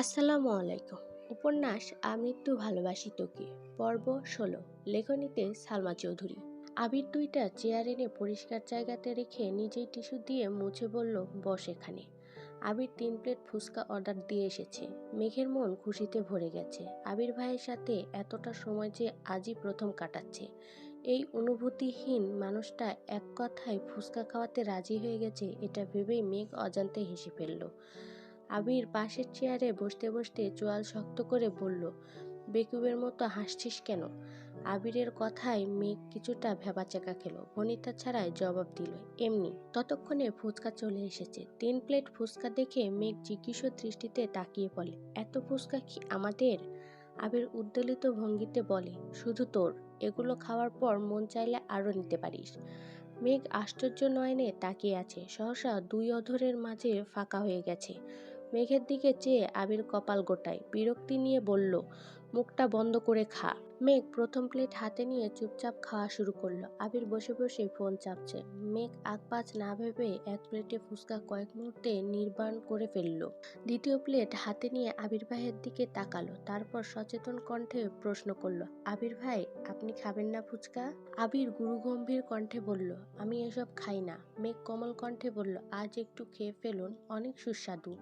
আসসালামু আলাইকুম। উপন্যাস, আমি আমৃত্যু ভালোবাসি তোকে পর্ব ষোলো। লেখনীতে সালমা চৌধুরী। আবির দুইটা চেয়ার এনে পরিষ্কার জায়গাতে রেখে নিজেই টিস্যু দিয়ে মুছে বলল, বস এখানে। আবির তিন প্লেট ফুচকা অর্ডার দিয়ে এসেছে। মেঘের মন খুশিতে ভরে গেছে। আবির ভাইয়ের সাথে এতটা সময় যে আজই প্রথম কাটাচ্ছে। এই অনুভূতিহীন মানুষটা এক কথায় ফুচকা খাওয়াতে রাজি হয়ে গেছে, এটা ভেবেই মেঘ অজান্তে হেসে ফেলল। আবির পাশের চেয়ারে বসতে বসতে চোয়াল শক্ত করে বলল, বেকুবের মতো হাসছিস কেন? আবিরের কথায় মেঘ কিছুটা ভেবাচাকা খেলো। বনিতা ছাড়াই জবাব দিল, এমনি। ততক্ষণে ফুচকা চলে এসেছে। তিন প্লেট ফুচকা দেখে মেঘ জিজ্ঞেস দৃষ্টিতে তাকিয়ে বলে, এত ফুচকা কি আমাদের? আবির উদ্দোলিত ভঙ্গিতে বলে, শুধু তোর। এগুলো খাওয়ার পর মন চাইলে আরও নিতে পারিস। মেঘ আশ্চর্য নয়নে তাকিয়ে আছে। সহসা দুই অধরের মাঝে ফাঁকা হয়ে গেছে। মেঘের দিকে চেয়ে আবির কপাল গোটায়, বিরক্তি নিয়ে বলল, মুখটা বন্ধ করে খা। মেঘ প্রথম প্লেট হাতে নিয়ে চুপচাপ খাওয়া শুরু করল। আবির বসে বসে ফোন চাপছে। মেঘ আগপাচ না ভেবে এক প্লেটে ফুচকা কয়েক মুহূর্তে নির্বাণ করে ফেলল। দ্বিতীয় প্লেট হাতে নিয়ে আবির ভাইয়ের দিকে তাকালো, তারপর সচেতন কণ্ঠে প্রশ্ন করল, আবির ভাই, আপনি খাবেন না ফুচকা? আবির গুরুগম্ভীর কণ্ঠে বলল, আমি এসব খাই না। মেঘ কমল কণ্ঠে বলল, আজ একটু খেয়ে ফেলুন, অনেক সুস্বাদু।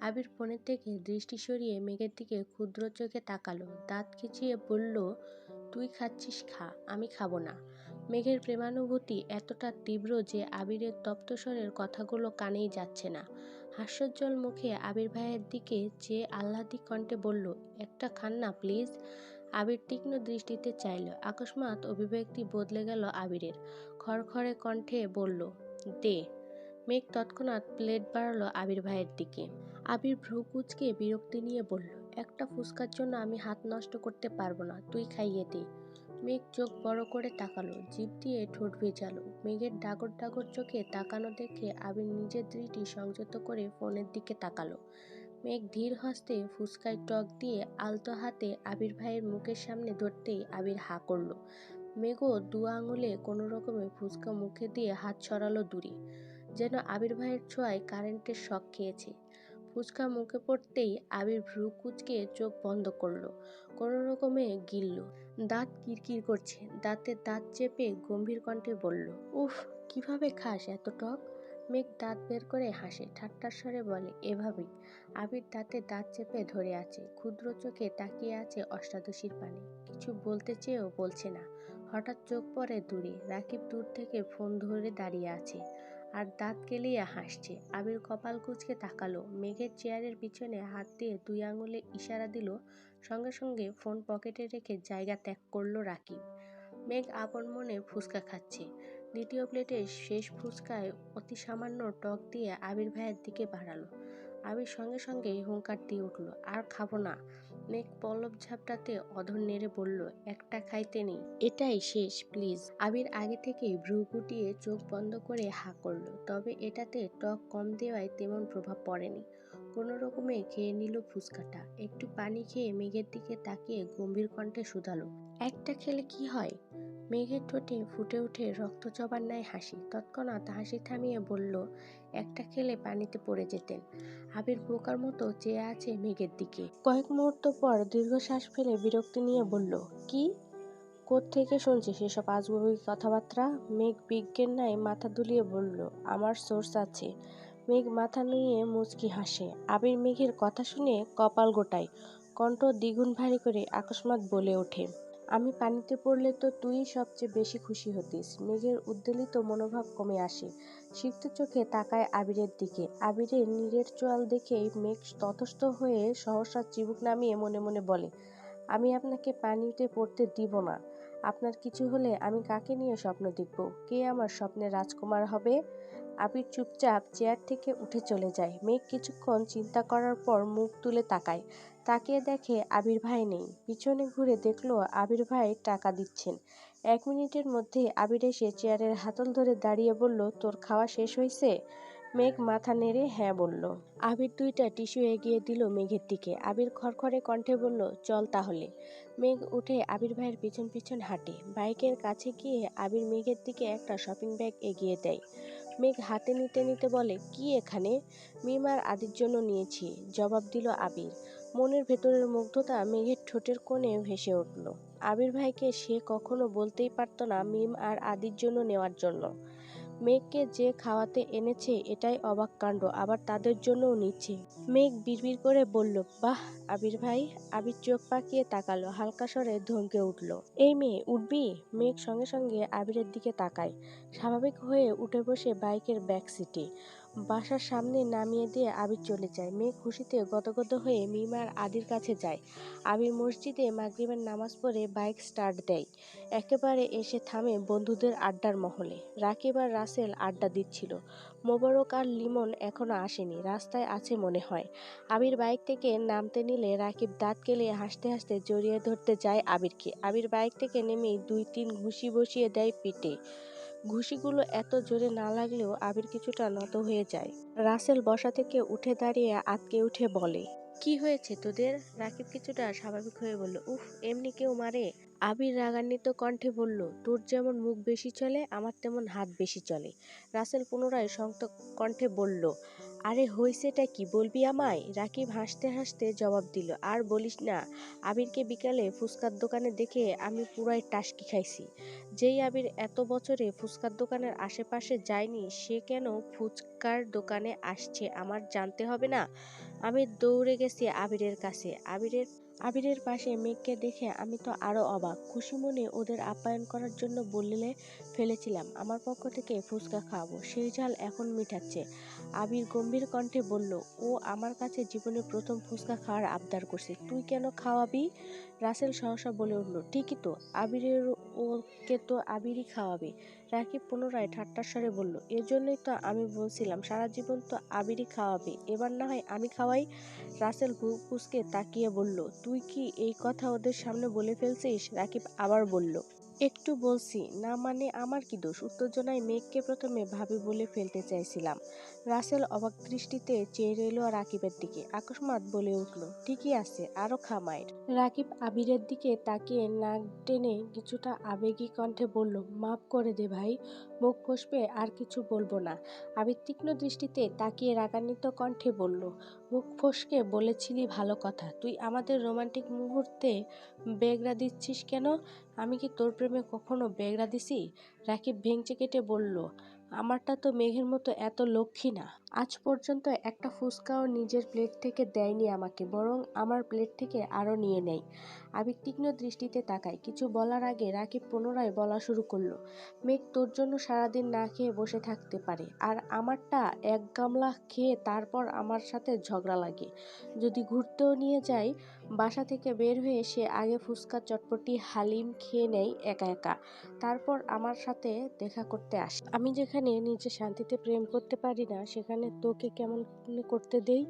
আবির ফোনের থেকে দৃষ্টি সরিয়ে মেঘের দিকে ক্ষুদ্র চোখে তাকালো। দাঁত খিচিয়ে বলল, তুই খাচ্ছিস, খা, আমি খাব না। মেঘের প্রেমানুভূতি এতটা তীব্র যে আবিরের তপ্তস্বরের কথাগুলো কানেই যাচ্ছে না। হাস্যোজ্জ্বল মুখে আবির ভাইয়ের দিকে যে আহ্লাদিক কণ্ঠে বলল, একটা খান না, প্লিজ? আবির তীক্ষ্ণ দৃষ্টিতে চাইল। আকস্মাৎ অভিব্যক্তি বদলে গেল আবিরের। খড়খড়ে কণ্ঠে বলল, দে। মেঘ তৎক্ষণাৎ প্লেট বাড়ালো আবির ভাইয়ের দিকে। আবির ভ্রু কুচকে বিরক্তি নিয়ে বলল, একটা ফুচকার জন্য আমি হাত নষ্ট করতে পারব না, তুই খাইয়ে দে। মেঘ চোখ বড় করে তাকালো, জিভ দিয়ে ঠোঁট ভেজালো। মেঘের ডাগর ডাগর চোখে তাকানো দেখে আবির নিজের দৃষ্টি সংযত করে ফোনের দিকে তাকালো। মেঘ ধীর হস্তে ফুচকায় টক দিয়ে আলতো হাতে আবির ভাইয়ের মুখের সামনে ধরতেই আবির হা করল। মেঘও দু আঙুলে কোনো রকমে ফুচকা মুখে দিয়ে হাত ছড়ালো দূরে। যেন ভাইয়ের ছোঁয়ায় কারেন্টের শখ খেয়েছে। ফুচকা মুখে পড়তেই আবির ভ্রু কুচকে চোখ বন্ধ করল। কোনো রকমে গিলল। দাঁত কিরকির করছে। দাঁতে দাঁত চেপে গম্ভীর কণ্ঠে বলল, উফ, কীভাবে খাস এত টক? মেঘ দাঁত বের করে হাসে, ঠাট্টার স্বরে বলে এভাবেই আবির দাঁতে দাঁত চেপে ধরে আছে, ক্ষুদ্র চোখে তাকিয়ে আছে অষ্টাদশীর পানে। কিছু বলতে চেয়েও বলছে না। হঠাৎ চোখ পড়ে দূরে। রাকিব দূর থেকে ফোন ধরে দাঁড়িয়ে আছে। আর দাঁত কেলিয়ে হাসছে। আবির কপাল কুচকে তাকালো। মেঘের চেয়ারের পিছনে হাত দিয়ে দুই আঙুলে ইশারা দিল, সঙ্গে সঙ্গে ফোন পকেটে রেখে জায়গা ত্যাগ করল রাকিব। মেঘ আপন মনে ফুচকা খাচ্ছে। দ্বিতীয় প্লেটে শেষ ফুচকায় অতি সামান্য টক দিয়ে আবির ভাইয়ের দিকে বাড়ালো। আবির সঙ্গে সঙ্গে হুঙ্কার দিয়ে উঠল, আর খাব না। মেঘ পল্লব ঝাপটাতে অধর নেড়ে বলল, একটা খাইতে নেই। এটাই শেষ, প্লিজ। আবির আগে থেকেই ভ্রু গুটিয়ে চোখ বন্ধ করে হা করল, তবে এটাতে টক কম দেওয়ায় তেমন প্রভাব পড়েনি। কোনো রকমে খেয়ে নিল ফুচকাটা। একটু পানি খেয়ে মেঘের দিকে তাকিয়ে গম্ভীর কণ্ঠে শুধালো, একটা খেলে কি হয়? মেঘের ঠোঁটে ফুটে উঠে রক্ত জবার ন্যায় হাসি। তৎক্ষণাৎ হাসি থামিয়ে বলল, একটা খেলে পানিতে পড়ে যেতেন। আবির বোকার মতো চেয়ে আছে মেঘের দিকে। কয়েক মুহূর্ত পর দীর্ঘশ্বাস ফেলে বিরক্তি নিয়ে বলল, কি? থেকে শুনছি সেসব আজগুবি কথাবার্তা? মেঘ বিজ্ঞের ন্যায় মাথা দুলিয়ে বলল, আমার সোর্স আছে। মেঘ মাথা নুয়ে মুচকি হাসে। আবির মেঘের কথা শুনে কপাল গোটায়, কণ্ঠ দ্বিগুণ ভারী করে আকস্মাৎ বলে ওঠে। আমি পানিতে পড়লে তো তুই সবচেয়ে বেশি খুশি হতিস। মেঘের উদ্বেলিত মনোভাব কমে আসে। সিক্ত চোখে তাকায় আবিরের দিকে। আবিরের নীরের চোয়াল দেখেই মেঘ তথস্থ হয়ে সহসা চিবুক নামিয়ে মনে মনে বলে, আমি আপনাকে পানিতে পড়তে দিব না। আপনার কিছু হলে আমি কাকে নিয়ে স্বপ্ন দেখব? কে আমার স্বপ্নের রাজকুমার হবে? আবির চুপচাপ চেয়ার থেকে উঠে চলে যায়। মেঘ কিছুক্ষণ চিন্তা করার পর মুখ তুলে তাকায়। তাকিয়ে দেখে আবির ভাই নেই। পিছনে ঘুরে দেখল আবির ভাই টাকা দিচ্ছেন। এক মিনিটের মধ্যে আবির এসে চেয়ারের হাতল ধরে দাঁড়িয়ে বলল, তোর খাওয়া শেষ হয়েছে মেঘ মাথা নেড়ে হ্যাঁ বলল। আবির দুইটা টিস্যু এগিয়ে দিল মেঘের দিকে। আবির খড়খড়ে কণ্ঠে বলল, চল তাহলে। মেঘ উঠে আবির ভাইয়ের পিছন পিছন হাঁটে। বাইকের কাছে গিয়ে আবির মেঘের দিকে একটা শপিং ব্যাগ এগিয়ে দেয়। মেঘ হাতে নিতে নিতে বলে, কি এখানে? মিম আর আদির জন্য নিয়েছি, জবাব দিল আবির। মনের ভেতরের মুগ্ধতা মেঘের ঠোঁটের কোণে ভেসে উঠল। আবির ভাইকে সে কখনো বলতেই পারত না মিম আর আদির জন্য নেওয়ার জন্য। মেঘকে যে খাওয়াতে এনেছে, এটাই অবাক কাণ্ড। আবার তাদের জন্যও নিচ্ছে। মেঘ বিড়বিড় করে বলল, বাহ, আবির ভাই। আবির চোখ পাকিয়ে তাকালো, হালকা স্বরে ধমকে উঠল, এই মেয়ে, উঠবি? মেঘ সঙ্গে সঙ্গে আবিরের দিকে তাকায়। স্বাভাবিক হয়ে উঠে বসে বাইকের ব্যাক সিটে বাসার সামনে নামিয়ে দিয়ে আবির চলে যায়। মেয়ে খুশিতে গদগদ হয়ে মিমার আদির কাছে যায়। আবির মসজিদে মাগরিবের নামাজ পড়ে বাইক স্টার্ট দেয়। একেবারে এসে থামে বন্ধুদের আড্ডার মহলে। রাকিব আর রাসেল আড্ডা দিচ্ছিল। মোবারক আর লিমন এখনও আসেনি, রাস্তায় আছে মনে হয়। আবির বাইক থেকে নামতে নিলে রাকিব দাঁত কেলে হাসতে হাসতে জড়িয়ে ধরতে যায় আবিরকে। আবির বাইক থেকে নেমেই দুই তিন ঘুষি বসিয়ে দেয় পিঠে। ঘুষিগুলো এত জোরে না লাগলেও আবির কিছুটা নত হয়ে যায়। রাসেল বসা থেকে উঠে দাঁড়িয়ে আতকে উঠে বলে, কি হয়েছে তোদের? রাকিব কিছুটা স্বাভাবিক হয়ে বলল, উফ, এমনি কেউ মারে? আবির রাগান্বিত কণ্ঠে বলল, তোর যেমন মুখ বেশি চলে, আমার তেমন হাত বেশি চলে। রাসেল পুনরায় শক্ত কণ্ঠে বলল আরে হইছেটা কি বলবি আমায়? রাকিব হাসতে হাসতে জবাব দিল, আর বলিস না, আবিরকে বিকালে ফুচকার দোকানে দেখে আমি পুরাই টাসকি খাইছি। যেই আবির এত বছরে ফুচকার দোকানের আশেপাশে যায়নি, সে কেন ফুচকার দোকানে আসছে আমার জানতে হবে না? আমি দৌড়ে গেছি আবিরের কাছে। আবিরের আবিরের পাশে মেঘকে দেখে আমি তো আরও অবাক। খুশি মনে ওদের আপ্যায়ন করার জন্য বললে ফেলেছিলাম, আমার পক্ষ থেকে ফুচকা খাওয়াবো। সেই ঝাল এখন মিঠাচ্ছে আবির গম্ভীর কণ্ঠে বলল, ও আমার কাছে জীবনে প্রথম ফুচকা খাওয়ার আবদার করছে। তুই কেন খাওয়াবি? রাসেল সহসা বলে উঠল, ঠিকই তো, আবিরের ওকে তো আবিরই খাওয়াবে। রাকিব পুনরায় ঠাট্টার স্বরে বলল, এজন্যই তো আমি বলছিলাম, সারা জীবন তো আবিরই খাওয়াবে। এবার না হয় আমি খাওয়াই? রাসেল ফুসকে তাকিয়ে বলল, তুই কি এই কথা ওদের সামনে বলে ফেলছিস? রাকিব আবার বলল, একটু বলছি, না মানে আমার কি দোষ? উত্তেজনায় মেঘকে প্রথমে ভাবি বলে ফেলতে চাইছিলাম। রাসেল অবাক দৃষ্টিতে চেয়ে রইল রাকিবের দিকে। আকস্মাত বলে উঠল, ঠিকই আছে, আরও খামায়ের রাকিব আবিরের দিকে তাকিয়ে নাক টেনে কিছুটা আবেগী কণ্ঠে বলল, মাফ করে দে ভাই, মুখ ফসবে, আর কিছু বলব না। আবির তীক্ষ্ণ দৃষ্টিতে তাকিয়ে রাগান্বিত কণ্ঠে বলল, মুখ ফসকে, বলেছিলি ভালো কথা। তুই আমাদের রোমান্টিক মুহূর্তে বেগরা দিচ্ছিস কেন? আমি কি তোর প্রেমে কখনো বেগরা দিছি? রাকিব ভেঙচে কেটে বলল আমারটা তো মেঘের মতো এত লক্ষ্মী না। আজ পর্যন্ত একটা ফুচকাও নিজের প্লেট থেকে দেয়নি আমাকে, বরং আমার প্লেট থেকে আরও নিয়ে নেয়। আবির তীক্ষ্ণ দৃষ্টিতে তাকায়। কিছু বলার আগে রাকিব পুনরায় বলা শুরু করল, মেঘ, তোর জন্য সারাদিন না খেয়ে বসে থাকতে পারে, আর আমারটা এক গামলা খেয়ে তারপর আমার সাথে ঝগড়া লাগে। যদি ঘুরতেও নিয়ে যাই বাসা থেকে বের হয়ে সে আগে ফুচকা চটপটি হালিম খেয়ে নেয় একা একা। তারপর আমার সাথে দেখা করতে আসে। আমি যেখানে নিজে শান্তিতে প্রেম করতে পারি না, সেখানে তোকে কেমন করতে দেই?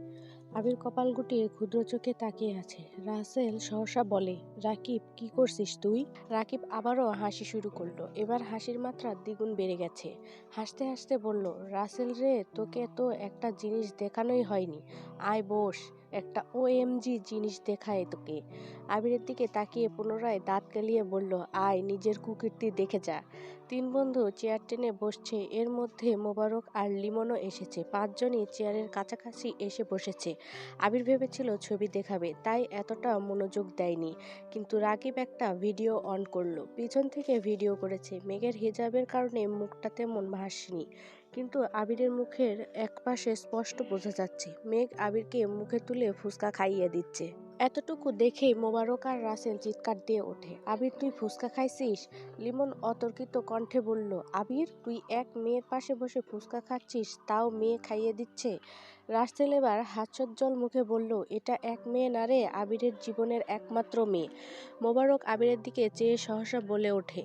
আবির কপাল গুটিয়ে ক্ষুদ্র চোখে তাকিয়ে আছে। রাসেল সহসা বলে, রাকিব, কি করছিস তুই? রাকিব আবারও হাসি শুরু করল। এবার হাসির মাত্রা দ্বিগুণ বেড়ে গেছে। হাসতে হাসতে বলল, রাসেল রে, তোকে তো একটা জিনিস দেখানোই হয়নি। আয়, বস। একটা ওএমজি জিনিস দেখায় তোকে। আবিরের দিকে তাকিয়ে পুনরায় দাঁত কেলিয়ে বলল, আয়, নিজের কুকীর্তি দেখে যা। তিন বন্ধু চেয়ার টেনে বসছে। এর মধ্যে মোবারক আর লিমনও এসেছে। পাঁচজনই চেয়ারের কাছাকাছি এসে বসেছে। আবির ভেবেছিল ছবি দেখাবে, তাই এতটা মনোযোগ দেয়নি। কিন্তু রাকিব একটা ভিডিও অন করল। পিছন থেকে ভিডিও করেছে। মেঘের হিজাবের কারণে মুখটা তেমন ভাসেনি। কিন্তু আবিরের মুখের একপাশে স্পষ্ট বোঝা যাচ্ছে মেঘ আবিরকে মুখে তুলে ফুসকা খাইয়ে দিচ্ছে। এতটুকু দেখেই মোবারক আর রাসেল চিৎকার দিয়ে ওঠে। আবির, তুই ফুচকা খাইছিস? লিমন অতর্কিত কণ্ঠে বলল, আবির, তুই এক মেয়ের পাশে বসে ফুচকা খাচ্ছিস, তাও মেয়ে খাইয়ে দিচ্ছে? রাসেল এবার হাস্যোজ্জ্বল মুখে বলল, এটা এক মেয়ে না রে, আবিরের জীবনের একমাত্র মেয়ে। মোবারক আবিরের দিকে চেয়ে সহসা বলে ওঠে,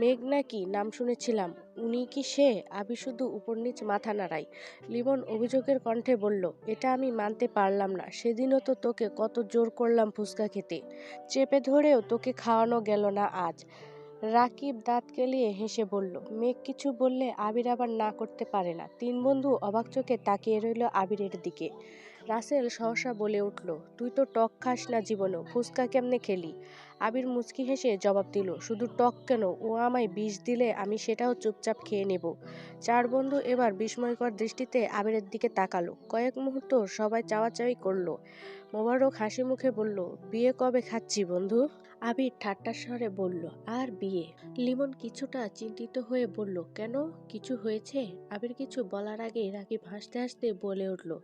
মেঘ নাকি? নাম শুনেছিলাম। উনি কি সে? আবি শুধু উপর নিচ মাথা নাড়াই লিমন অভিযোগের কণ্ঠে বলল, এটা আমি মানতে পারলাম না, সেদিনও তো তোকে কত জোর করলাম ফুচকা খেতে। চেপে ধরেও তোকে খাওয়ানো গেল না আজ। রাকিব দাঁত কেলিয়ে হেসে বলল, মেঘ কিছু বললে আবির আবার না করতে পারে না। তিন বন্ধু অবাক চোখে তাকিয়ে রইল আবিরের দিকে। রাসেল সহসা বলে উঠল, তুই তো টক খাস না জীবনও, ফুচকা কেমনে খেলি? আবির মুচকি হেসে জবাব দিল, শুধু টক কেন? ও আমায় বিষ দিলে আমি সেটাও চুপচাপ খেয়ে নেব। চার বন্ধু এবার বিস্ময়কর দৃষ্টিতে আবিরের দিকে তাকালো। কয়েক মুহূর্ত সবাই চাওয়াচাওয়ি করল। মোবারক হাসি মুখে বলল, বিয়ে কবে খাচ্ছি বন্ধু? আবির ঠাট্টার স্বরে বলল, আর বিয়ে? লিমন কিছুটা চিন্তিত হয়ে বলল, কেন? কিছু হয়েছে? আবির কিছু বলার আগে রাকিব হাসতে হাসতে বলে উঠল,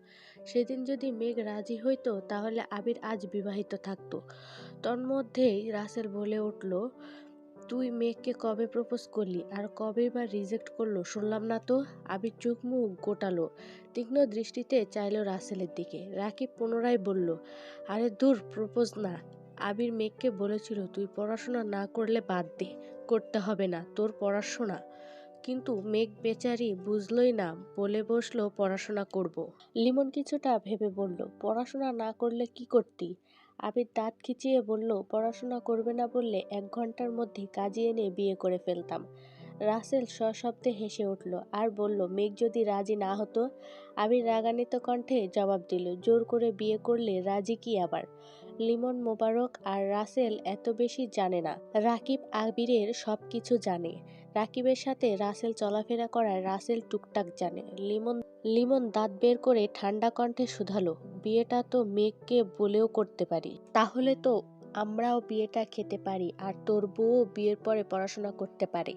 সেদিন যদি মেঘ রাজি হইতো তাহলে আবির আজ বিবাহিত থাকতো। তন্মধ্যেই রাসেল বলে উঠল, তুই মেঘকে কবে প্রপোজ করলি আর কবে বা রিজেক্ট করল শুনলাম না তো? আবির চোখ মুখ গোটালো, তীক্ষ্ণ দৃষ্টিতে চাইল রাসেলের দিকে। রাকিব পুনরায় বলল, আরে দূর, প্রপোজ না। আবির মেঘকে বলেছিল, তুই পড়াশোনা না করলে বাদ দে, করতে হবে না, তোর পড়াশোনা। কিন্তু মেঘ বেচারি বুঝলই না, বলে বসল, পড়াশোনা করব। লিমন কিছুটা ভেবে বলল, পড়াশোনা না করলে কি করতি? আবির দাঁত খিচিয়ে বলল, পড়াশোনা করবে না বললে এক ঘণ্টার মধ্যে কাজে এনে বিয়ে করে ফেলতাম। রাসেল সশব্দে হেসে উঠল, আর বলল, মেঘ যদি রাজি না হতো? আবির রাগান্বিত কণ্ঠে জবাব দিল, জোর করে বিয়ে করলে রাজি কি আবার? লিমন মোবারক আর রাসেল এত বেশি জানে না। রাকিব আবিরের সব কিছু জানে। রাকিবের সাথে রাসেল চলাফেরা করায় রাসেল টুকটাক জানে। লিমন লিমন দাঁত বের করে ঠান্ডা কণ্ঠে শুধালো বিয়েটা তো মেঘকে বলেও করতে পারি। তাহলে তো আমরাও বিয়েটা খেতে পারি আর তোর বউও বিয়ের পরে পড়াশোনা করতে পারে।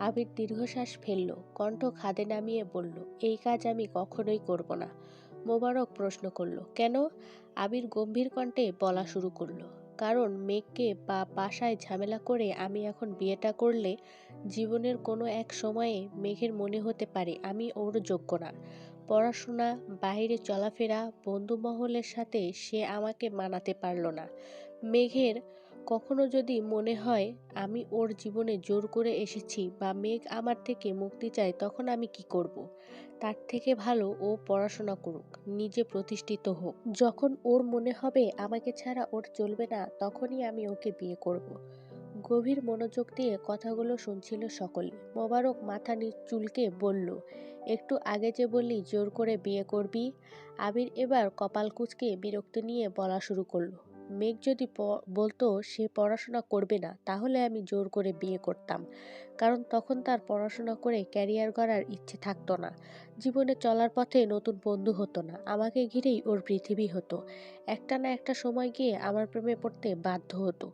আবির দীর্ঘশ্বাস ফেলল, কণ্ঠ খাদে নামিয়ে বলল, এই কাজ আমি কখনোই করব না। মোবারক প্রশ্ন করল, কেন? আবির গম্ভীর কণ্ঠে বলা শুরু করল কারণ মেঘকে বা বাসায় ঝামেলা করে আমি এখন বিয়েটা করলে জীবনের কোনো এক সময়ে মেঘের মনে হতে পারে, আমি ওর যোগ্য না পড়াশোনা, বাইরে চলাফেরা বন্ধু মহলের সাথে সে আমাকে মানাতে পারল না মেঘের কখনো যদি মনে হয়, আমি ওর জীবনে জোর করে এসেছি বা মেঘ আমার থেকে মুক্তি চায়, তখন আমি কি করব। তার থেকে ভালো ও পড়াশোনা করুক, নিজে প্রতিষ্ঠিত হোক। যখন ওর মনে হবে, আমাকে ছাড়া ওর চলবে না, তখনই আমি ওকে বিয়ে করব। গভীর মনোযোগ দিয়ে কথাগুলো শুনছিল সকলে। মোবারক মাথা চুলকে বলল, একটু আগে যে বললি জোর করে বিয়ে করবি? আবির এবার কপাল কুচকে বিরক্ত নিয়ে বলা শুরু করল মেঘ যদি বলতো সে পড়াশোনা করবে না, তাহলে আমি জোর করে বিয়ে করতাম। কারণ তখন তার পড়াশোনা করে ক্যারিয়ার গড়ার ইচ্ছে থাকতো না। জীবনে চলার পথে নতুন বন্ধু হতো না, আমাকে ঘিরেই ওর পৃথিবী হতো। একটা না একটা সময় গিয়ে আমার প্রেমে পড়তে বাধ্য হতো।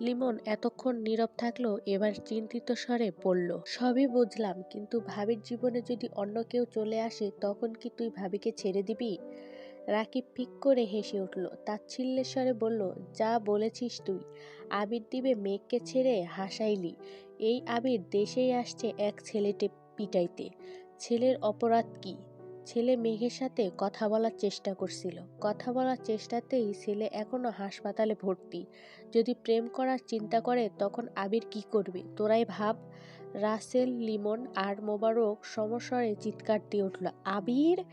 লিমন এতক্ষণ নীরব থাকল, এবার চিন্তিত স্বরে বলল, সবই বুঝলাম, কিন্তু ভাবির জীবনে যদি অন্য কেউ চলে আসে, তখন কি তুই ভাবিকে ছেড়ে দিবি? রাকিব পিক করে হেসে উঠল। তাচ্ছিল্যের স্বরে বলল, যা বলেছিস তুই। আবির দিবে মেঘকে ছেড়ে হাসাইলি। এই আবির দেশেই আসছে এক ছেলেটে পিটাইতে। ছেলের অপরাধ কি? ছেলে মেঘের সাথে কথা বলার চেষ্টা করছিল। কথা বলার চেষ্টাতেই ছেলে এখনও হাসপাতালে ভর্তি। যদি প্রেম করার চিন্তা করে, তখন আবির কি করবে? তোরাই ভাব। রাসেল, লিমন আর মোবারক সমস্বরে চিৎকার দিয়ে উঠল, আবির?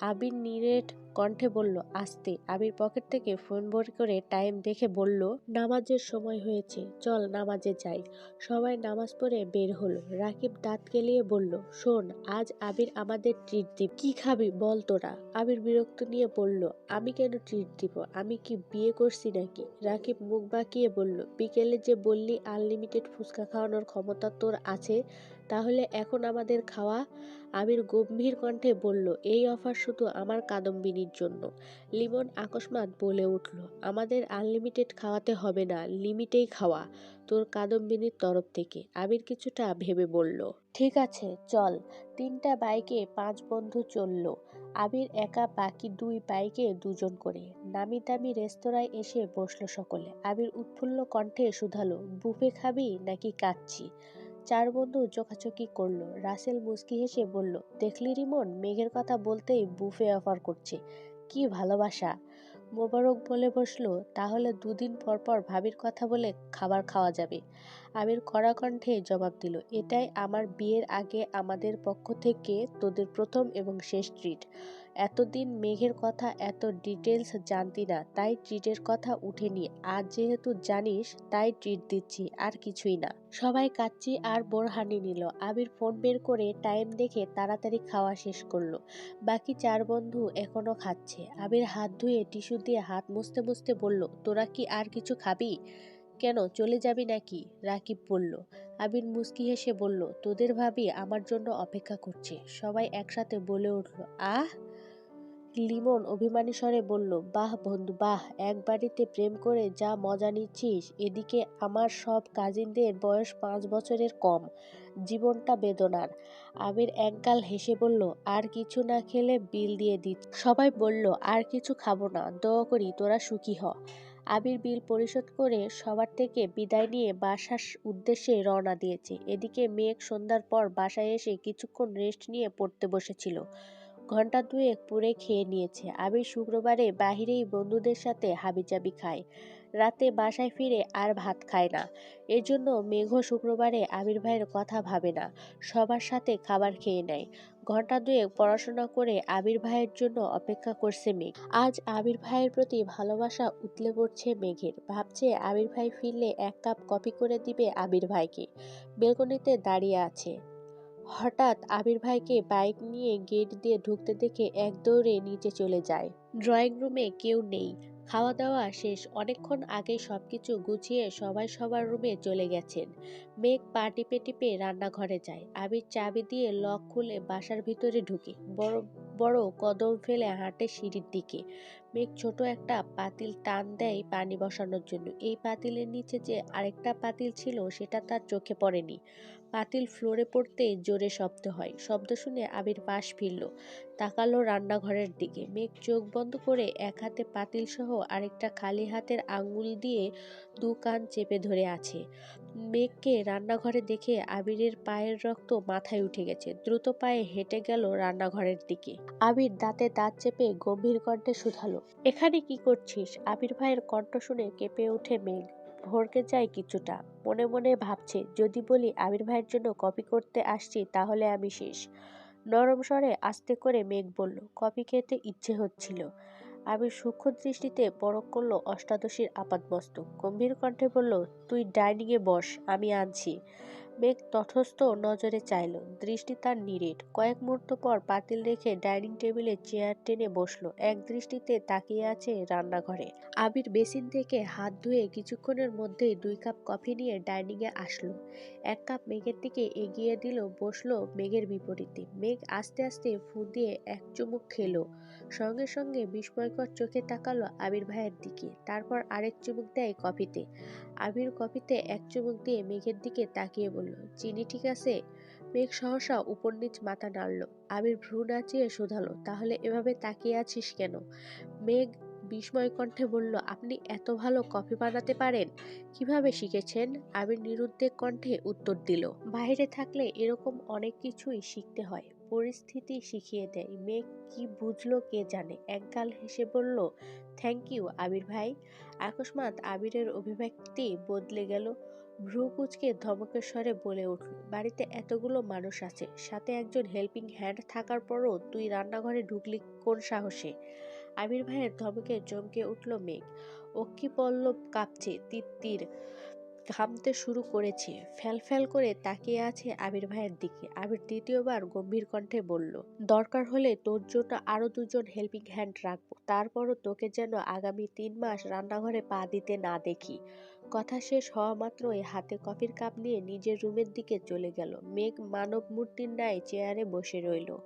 আবির নিরেট কণ্ঠে বলল, আস্তে। আবির পকেট থেকে ফোন ভরি করে টাইম দেখে বলল, নামাজের সময় হয়েছে, চল নামাজে যাই। সবাই নামাজ পড়ে বের হলো। রাকিব দাঁত কেলিয়ে বলল, শোন, আজ আবির আমাদের ট্রিট দিব। কি খাবি বল তোরা? আবির বিরক্ত নিয়ে বলল, আমি কেন ট্রিট দিব? আমি কি বিয়ে করছি নাকি? রাকিব মুখ বাঁকিয়ে বলল, বিকেলে যে বললি আনলিমিটেড ফুচকা খাওয়ানোর ক্ষমতা তোর আছে তাহলে এখন আমাদের খাওয়া? আবির গম্ভীর কণ্ঠে বলল, এই অফার শুধু আমার কাদম্বিনীর জন্য। লিমন আকস্মাত বলে উঠল, আমাদের আনলিমিটেড খাওয়াতে হবে না, লিমিটেই খাওয়া তোর কাদম্বিনীর তরফ থেকে। আবির কিছুটা ভেবে বলল, ঠিক আছে, চল। তিনটা বাইকে পাঁচ বন্ধু চলল আবির একা, বাকি দুই বাইকে দুজন করে। নামি দামি রেস্তোরাঁয় এসে বসল সকলে। আবির উৎফুল্ল কণ্ঠে শুধালো, বুফে খাবি নাকি কাচ্ছি? চার বন্ধু চোখাচোখি করল। রাসেল মুস্কি হেসে বলল, দেখলি রিমন, মেঘের কথা বলতেই বুফে অফার করছে। কি ভালোবাসা। মোবারক বলে বসল, তাহলে দুদিন পর পর ভাবির কথা বলে খাবার খাওয়া যাবে। আমির কড়া কণ্ঠে জবাব দিল, এটাই আমার বিয়ের আগে আমাদের পক্ষ থেকে তোদের প্রথম এবং শেষ ট্রিট। এতদিন মেঘের কথা এত ডিটেলস জানতি না, তাই ট্রিটের কথা উঠেনি। আজ যেহেতু জানিস, তাই ট্রিট দিচ্ছি, আর কিছুই না। সবাই কাচ্চি আর বোরহানি নিল। আবির ফোন বের করে টাইম দেখে তাড়াতাড়ি খাওয়া শেষ করল। বাকি চার বন্ধু এখনও খাচ্ছে। আবির হাত ধুয়ে টিস্যু দিয়ে হাত মুছতে মুছতে বলল, তোরা কি আর কিছু খাবি? কেন, চলে যাবি নাকি? রাকিব বলল। আবির মুস্কি হেসে বলল, তোদের ভাবি আমার জন্য অপেক্ষা করছে। সবাই একসাথে বলে উঠল, আহ! লিমন অভিমানী স্বরে বলল, বাহ বন্ধু, বাহ, এক বাড়িতে প্রেম করে যা মজা নিচ্ছিস, এদিকে আমার সব কাজিনদের বয়স পাঁচ বছরের কম, জীবনটা বেদনার। আবির একগাল হেসে বলল, আর কিছু না খেলে বিল দিয়ে দিত সবাই বলল, আর কিছু খাব না, দোয়া করি তোরা সুখী হ। আবির বিল পরিশোধ করে সবার থেকে বিদায় নিয়ে বাসার উদ্দেশ্যে রওনা দিয়েছে। এদিকে মেঘ সন্ধ্যার পর বাসায় এসে কিছুক্ষণ রেস্ট নিয়ে পড়তে বসেছিল। ঘণ্টা দুয়েক পুরে খেয়ে নিয়েছে। আবির শুক্রবারে বাহিরেই বন্ধুদের সাথে হাবিজাবি খায়। রাতে বাসায় ফিরে আর ভাত খায় না। এর জন্য মেঘ শুক্রবারে আবির ভাইয়ের কথা ভাবে না। সবার সাথে খাবার খেয়ে নেয়। ঘণ্টা দুয়েক পড়াশোনা করে আবির ভাইয়ের জন্য অপেক্ষা করছে মেঘ। আজ আবির ভাইয়ের প্রতি ভালোবাসা উতলে পড়ছে মেঘের। ভাবছে আবির ভাই ফিরলে এক কাপ কফি করে দিবে আবির ভাইকে। বেলকনিতে দাঁড়িয়ে আছে। হঠাৎ আবির ভাইকে বাইক নিয়ে গেট দিয়ে ঢুকতে দেখে এক দৌড়ে নিচে চলে যায়। ড্রয়িং রুমে কেউ নেই। খাওয়া দাওয়া শেষ। অনেকক্ষণ আগে সব কিছু গুছিয়ে সবাই সবার রুমে চলে গেছেন। মেঘ পা টিপে টিপে রান্নাঘরে যায়। আবির চাবি দিয়ে লক খুলে বাসার ভিতরে ঢুকে। বড় বড় কদম ফেলে হাঁটে সিঁড়ির দিকে। মেঘ ছোট একটা পাতিল টান দেয় পানি বসানোর জন্য। এই পাতিলের নিচে যে আরেকটা পাতিল ছিল, সেটা তার চোখে পড়েনি। পাতিল ফ্লোরে পড়তে জোরে শব্দ হয়। শব্দ শুনে আবির পাশ ফিরল, তাকালো রান্নাঘরের দিকে। মেঘ চোখ বন্ধ করে এক হাতে পাতিল সহ আরেকটা খালি হাতের আঙ্গুল দিয়ে দু কান চেপে ধরে আছে। মেঘকে রান্নাঘরে দেখে আবিরের পায়ের রক্ত মাথায় উঠে গেছে। দ্রুত পায়ে হেঁটে গেল রান্নাঘরের দিকে। আবির দাঁতে দাঁত চেপে গম্ভীর কণ্ঠে শুধালো, এখানে কি করছিস? আবির ভাইয়ের কণ্ঠ শুনে কেঁপে ওঠে মেঘ। ভরকে যায় কিছুটা। মনে মনে ভাবছে, যদি বলি আবির ভাইয়ের জন্য কপি করতে আসছি, তাহলে আমি শেষ। নরম স্বরে আস্তে করে মেঘ বলল কপি খেতে ইচ্ছে হচ্ছিল। আবির সূক্ষ্ম দৃষ্টিতে পরক করল অষ্টাদশীর আপাতমস্তক গম্ভীর কণ্ঠে বলল, তুই ডাইনিংয়ে বস, আমি আনছি। মেঘ তথস্থ নজরে চাইল। দৃষ্টি তার নিরেট। কয়েক মুহূর্ত পর পাতিল রেখে ডাইনিং টেবিলে চেয়ার টেনে বসল। এক দৃষ্টিতে তাকিয়ে আছে রান্নাঘরে। আবির বেসিন থেকে হাত ধুয়ে কিছুক্ষণের মধ্যেই দুই কাপ কফি নিয়ে ডাইনিংয়ে আসলো। এক কাপ মেঘের দিকে এগিয়ে দিল, বসল মেঘের বিপরীতে। মেঘ আস্তে আস্তে ফু দিয়ে এক চুমুক খেলো। সঙ্গে সঙ্গে বিস্ময়কর চোখে তাকালো আবির ভাইয়ের দিকে। তারপর আরেক চুমুক দেয় কফিতে। আবির কফিতে এক চুমুক দিয়ে মেঘের দিকে তাকিয়ে বলল, চিনি ঠিক আছে? মেঘ সহসা উপর নিচ মাথা নাড়ল। আবির ভ্রু নাচিয়ে শোধালো, তাহলে এভাবে তাকিয়ে আছিস কেন? মেঘ বিস্ময় কণ্ঠে বলল, আপনি এত ভালো কফি বানাতে পারেন, কীভাবে শিখেছেন? আবির নিরুদ্বেগ কণ্ঠে উত্তর দিল, বাইরে থাকলে এরকম অনেক কিছুই শিখতে হয়। পরিস্থিতি শিখিয়ে দেয়। মেঘ কি বুঝলো কে জানে? একগাল হেসে বলল থ্যাংক ইউ আবির ভাই। আকস্মাৎ আবিরের অভিব্যক্তি বদলে গেল। ভ্রু কুচকে ধমকের স্বরে বলে উঠল, বাড়িতে এতগুলো মানুষ আছে। সাথে একজন হেল্পিং হ্যান্ড থাকার পরও তুই রান্নাঘরে ঢুকলি কোন সাহসে? আবির ভাইয়ের ধমকে চমকে উঠল মেঘ। অক্ষি পল্লব কাঁপছে, তিত্তির ঘামতে শুরু করেছে। ফ্যাল ফ্যাল করে তাকিয়ে আছে আবির ভাইয়ের দিকে। আবির দ্বিতীয়বার গম্ভীর কণ্ঠে বলল, দরকার হলে তোর জন্য আরও দুজন হেল্পিং হ্যান্ড রাখব। তারপরও তোকে যেন আগামী তিন মাস রান্নাঘরে পা দিতে না দেখি। কথা শেষ হওয়া মাত্রই হাতে কফির কাপ নিয়ে নিজের রুমের দিকে চলে গেল। মেঘ মানব মূর্তির ন্যায় চেয়ারে বসে রইল।